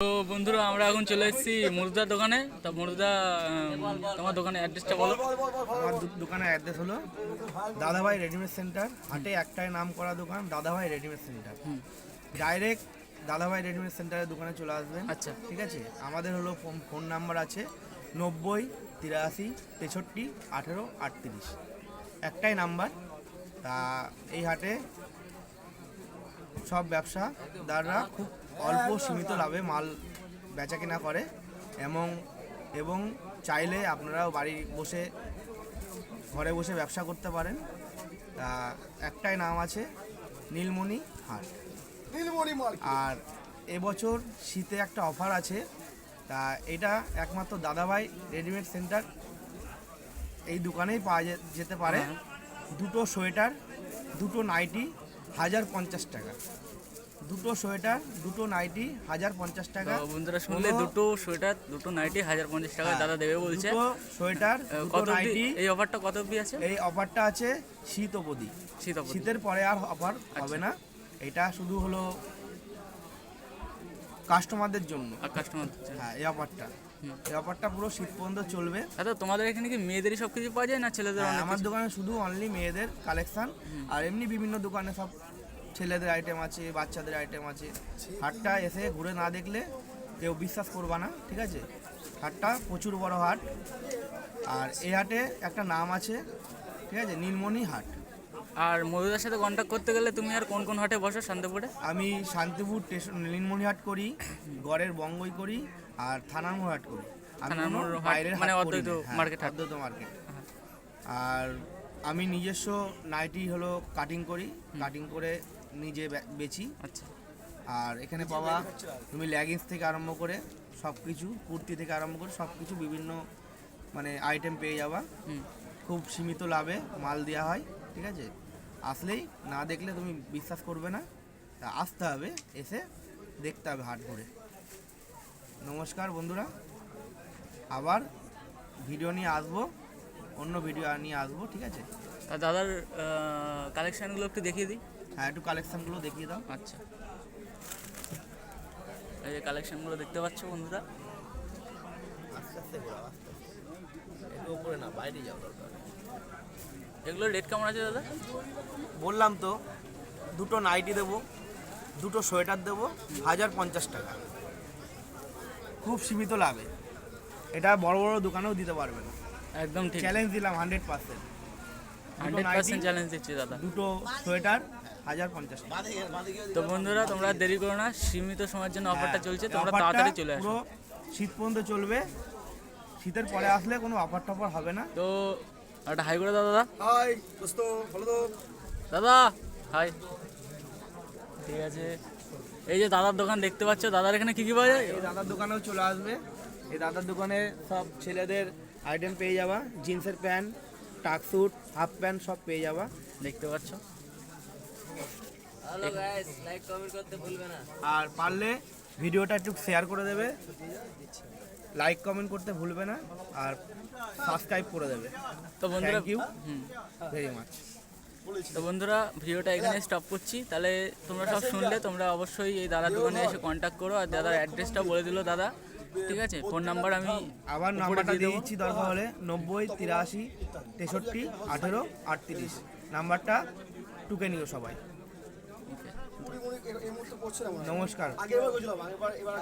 তো বন্ধুরা আমরা এখন চলে এসেছি মুরদার দোকানে। তা মুরদা তোমার দোকানে অ্যাড্রেসটা বলো। আমার দু- দোকানের অ্যাড্রেস হলো দাদাভাই রেডিমেড সেন্টার হাটে একটাই নাম করা দোকান Dadabhai readymade centre direct Dadabhai readymade সেন্টারের দোকানে চলে আসবেন। আচ্ছা। ঠিক আছে? আমাদের হলো ফোন ফোন নাম্বার আছে নব্বই তিরাশি তেষট্টি আঠেরো আটত্রিশ। একটাই নাম্বার। তা এই হাটে সব ব্যবসাদাররা খুব অল্প সীমিত লাভে মাল বেচা কেনা করে এবং এবং চাইলে আপনারাও বাড়ি বসে ঘরে বসে ব্যবসা করতে পারেন। তা একটাই নাম আছে নীলমণি হাট। নীলমণি আর এবছর শীতে একটা অফার আছে তা এটা একমাত্র দাদাভাই রেডিমেড সেন্টার এই দোকানেই পাওয়া যে- যেতে পারে। হ্যাঁ। দুটো সোয়েটার দুটো নাইটি হাজার পঞ্চাশ টাকা। দুটো সোয়েটার দুটো নাইটি হাজার পঞ্চাশ টাকা। বন্ধুরা শুনলে দুটো সোয়েটার দুটো নাইটি হাজার পঞ্চাশ টাকা হ্যাঁ, দাদা দেবে বলছে। সোয়েটার কত নাইটি। এই অফারটা কত অবধি আছে? এই অফারটা আছে শীত অবধি। শীত শীতের পরে আর অফার আচ্ছা। হবে না। এটা শুধু হলো কাস্টমারদের জন্য। আর কাস্টমার হ্যাঁ এই অফারটা এই অফারটা পুরো শীত পর্যন্ত চলবে। দাদা তোমাদের এখানে কি মেয়েদেরই সব কিছু পাওয়া যায় না ছেলেদের হ্যাঁ, আমার দোকানে শুধু অনলি মেয়েদের কালেকশন আর এমনি বিভিন্ন দোকানে সব ছেলেদের আইটেম আছে বাচ্চাদের আইটেম আছে। হাটটা এসে ঘুরে না দেখলে কেউ বিশ্বাস করবা না ঠিক আছে? হাটটা প্রচুর বড় হাট। আর এই হাটে একটা নাম আছে ঠিক আছে? নীলমণি হাট। আর মধুদার সাথে কন্ট্যাক্ট করতে গেলে তুমি আর কোন কোন হাটে বসো? শান্তিপুরে? আমি শান্তিপুর স্টেশন নীলমণি হাট করি গড়ের বঙ্গই করি আর থানার মোড় হাট করি মানে হাট অদ্বৈত হ্যাঁ, মার্কেট হাট। অদ্বৈত মার্কেট আর আমি নিজস্ব নাইটি হলো কাটিং করি কাটিং করে নিজে বেচি। আচ্ছা। আর এখানে পাওয়া তুমি লেগিংস থেকে আরম্ভ করে সব কিছু কুর্তি থেকে আরম্ভ করে সব কিছু বিভিন্ন মানে আইটেম পেয়ে যাবা। হুম। খুব সীমিত লাভে মাল দেওয়া হয় ঠিক আছে? আসলেই না দেখলে তুমি বিশ্বাস করবে না। তা আসতে হবে এসে দেখতে হবে হাট ঘুরে নমস্কার বন্ধুরা আবার ভিডিও নিয়ে আসব অন্য ভিডিও নিয়ে আসব ঠিক আছে? আর দাদার কালেকশানগুলো একটু দেখিয়ে দিই। হ্যাঁ একটু কালেকশানগুলো দেখিয়ে দাও। আচ্ছা। এই যে কালেকশানগুলো দেখতে পাচ্ছ বন্ধুরা? আস্তে আস্তে ঘোরাও আস্তে আস্তে। একটু উপরে না বাইরে যাওয়া দরকার। এগুলো রেট কেমন আছে দাদা? বললাম তো দুটো নাইটি দেবো দুটো সোয়েটার দেবো হাজার পঞ্চাশ টাকা। খুব সীমিত লাভে। এটা বড় বড় দোকানেও দিতে পারবে না একদম ঠিক। চ্যালেঞ্জ দিলাম hundred percent. Hundred percent challenge দিচ্ছি দাদা। দুটো সোয়েটার হাজার পঞ্চাশ টাকা। তো বন্ধুরা তোমরা দেরি করো না সীমিত সময়ের জন্য অফারটা হ্যাঁ, চলছে তোমরা তাড়াতাড়ি চলে আসো। শীত পর্যন্ত চলবে। শীতের পরে আসলে কোনো অফার টফার হবে না। তো একটা হাই করে দাও দাদা। হাই দোস্ত ভালো তো। দাদা হাই ঠিক আছে। এই যে দাদার দোকান দেখতে পাচ্ছ দাদার এখানে কি কি পাওয়া যায়? এই দাদার দোকানেও চলে আসবে। এই দাদার দোকানে সব ছেলেদের আইটেম পেয়ে যাবা। জিন্সের প্যান্ট টাক স্যুট হাফ প্যান্ট সব পেয়ে যাবা। দেখতে পাচ্ছ। আর পারলে ভিডিওটা একটু শেয়ার করে দেবে। লাইক কমেন্ট করতে ভুলবে না আর সাবস্ক্রাইব করে দেবে। তো বন্ধুরা ইউ হুম। ভেরি মাচ তো বন্ধুরা ভিডিওটা এখানে স্টপ করছি। তাহলে তোমরা সব শুনলে তোমরা অবশ্যই এই দাদার দোকানে এসে কন্ট্যাক্ট করো আর দাদার অ্যাড্রেসটা বলে দিল দাদা। ঠিক আছে? ফোন নাম্বার আমি আবার নাম্বারটা দিয়ে দিয়ে দিচ্ছি দরকার হলে নব্বই তিরাশি তেষট্টি আঠেরো আটত্রিশ। নাম্বারটা টুকে নিও সবাই Okay. এই মুহূর্তে পড়ছে না মনে হয়। নমস্কার আগে বার গেছিলাম আগের বার এবার।